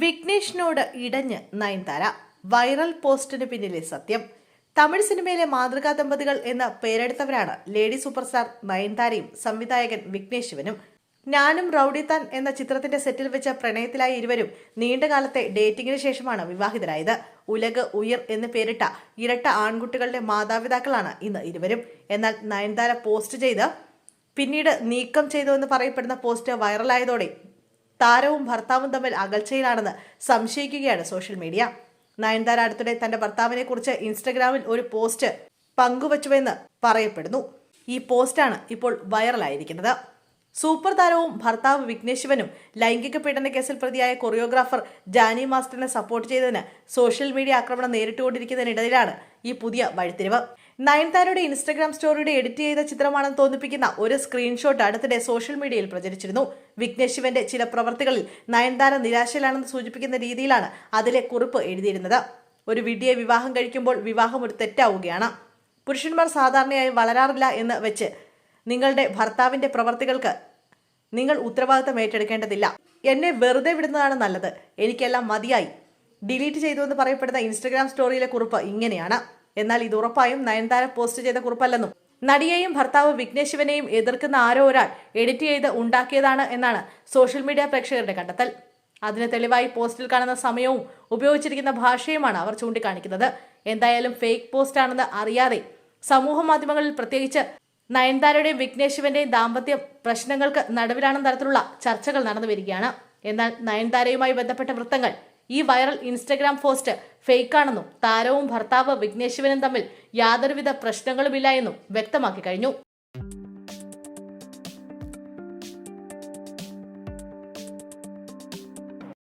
വിഘ്നേഷിനോട് ഇടഞ്ഞ് Nayanthara. Viral പോസ്റ്റിന് പിന്നിലെ സത്യം. തമിഴ് സിനിമയിലെ മാതൃകാ ദമ്പതികൾ എന്ന പേരെടുത്തവരാണ് ലേഡി സൂപ്പർസ്റ്റാർ നയൻതാരയും സംവിധായകൻ വിഘ്നേഷ് ശിവനും. ഞാനും റൌഡിത്താൻ എന്ന ചിത്രത്തിന്റെ സെറ്റിൽ വെച്ച പ്രണയത്തിലായ ഇരുവരും നീണ്ടകാലത്തെ ഡേറ്റിംഗിന് ശേഷമാണ് വിവാഹിതരായത്. ഉലക് ഉയർ എന്ന് പേരിട്ട ഇരട്ട ആൺകുട്ടികളുടെ മാതാപിതാക്കളാണ് ഇന്ന് ഇരുവരും. എന്നാൽ നയൻതാര പോസ്റ്റ് ചെയ്ത് പിന്നീട് നീക്കം ചെയ്തു എന്ന് പറയപ്പെടുന്ന പോസ്റ്റ് വൈറലായതോടെ താരവും ഭർത്താവും തമ്മിൽ അകൽച്ചയിലാണെന്ന് സംശയിക്കുകയാണ് സോഷ്യൽ മീഡിയ. നയൻതാര അടുത്തിടെ തന്റെ ഭർത്താവിനെ കുറിച്ച് ഇൻസ്റ്റഗ്രാമിൽ ഒരു പോസ്റ്റ് പങ്കുവച്ചുവെന്ന് പറയപ്പെടുന്നു. ഈ പോസ്റ്റാണ് ഇപ്പോൾ വൈറലായിരിക്കുന്നത്. സൂപ്പർ താരവും ഭർത്താവ് വിഘ്നേഷ് ലൈംഗിക പീഡന കേസിൽ പ്രതിയായ കൊറിയോഗ്രാഫർ ജാനി മാസ്റ്ററിനെ സപ്പോർട്ട് ചെയ്തതിന് സോഷ്യൽ മീഡിയ ആക്രമണം നേരിട്ടുകൊണ്ടിരിക്കുന്നതിനിടയിലാണ് ഈ പുതിയ വഴിത്തിരിവ്. നയൻതാരയുടെ ഇൻസ്റ്റഗ്രാം സ്റ്റോറിയുടെ എഡിറ്റ് ചെയ്ത ചിത്രമാണെന്ന് തോന്നിപ്പിക്കുന്ന ഒരു സ്ക്രീൻഷോട്ട് അടുത്തിടെ സോഷ്യൽ മീഡിയയിൽ പ്രചരിച്ചിരുന്നു. വിഘ്നേഷ് ശിവന്റെ ചില പ്രവർത്തികളിൽ നയൻതാര നിരാശയിലാണെന്ന് സൂചിപ്പിക്കുന്ന രീതിയിലാണ് അതിലെ കുറിപ്പ് എഴുതിയിരുന്നത്. ഒരു വിഡിയെ വിവാഹം കഴിക്കുമ്പോൾ വിവാഹം ഒരു തെറ്റാവുകയാണ്. പുരുഷന്മാർ സാധാരണയായി വളരാറില്ല എന്ന് വെച്ച് നിങ്ങളുടെ ഭർത്താവിന്റെ പ്രവർത്തികൾക്ക് നിങ്ങൾ ഉത്തരവാദിത്തം ഏറ്റെടുക്കേണ്ടതില്ല. എന്നെ വെറുതെ വിടുന്നതാണ് നല്ലത്. എനിക്കെല്ലാം മതിയായി. ഡിലീറ്റ് ചെയ്തു എന്ന് പറയപ്പെടുന്ന ഇൻസ്റ്റഗ്രാം സ്റ്റോറിയിലെ കുറിപ്പ് ഇങ്ങനെയാണ്. എന്നാൽ ഇത് ഉറപ്പായും നയൻതാര പോസ്റ്റ് ചെയ്ത കുറിപ്പല്ലെന്നും. നടിയെയും ഭർത്താവ് വിഘ്നേഷ് ശിവനെയും എതിർക്കുന്ന ആരോ ഒരാൾ എഡിറ്റ് ചെയ്ത് ഉണ്ടാക്കിയതാണ് എന്നാണ് സോഷ്യൽ മീഡിയ പ്രേക്ഷകരുടെ കണ്ടെത്തൽ. അതിന് തെളിവായി പോസ്റ്റിൽ കാണുന്ന സമയവും ഉപയോഗിച്ചിരിക്കുന്ന ഭാഷയുമാണ് അവർ ചൂണ്ടിക്കാണിക്കുന്നത്. എന്തായാലും ഫേക്ക് പോസ്റ്റ് ആണെന്ന് അറിയാതെ സമൂഹ മാധ്യമങ്ങളിൽ പ്രത്യേകിച്ച് നയൻതാരയുടെയും വിഘ്നേഷ് ശിവന്റെയും ദാമ്പത്യ പ്രശ്നങ്ങൾക്ക് നടുവിലാണെന്ന തരത്തിലുള്ള ചർച്ചകൾ നടന്നു വരികയാണ്. എന്നാൽ നയൻതാരയുമായി ബന്ധപ്പെട്ട വൃത്തങ്ങൾ ഈ വൈറൽ ഇൻസ്റ്റഗ്രാം പോസ്റ്റ് ഫേക്കാണെന്നും താരവും ഭർത്താവ് വിഘ്നേശ് തമ്മിൽ യാതൊരുവിധ പ്രശ്നങ്ങളുമില്ല എന്നും വ്യക്തമാക്കി കഴിഞ്ഞു.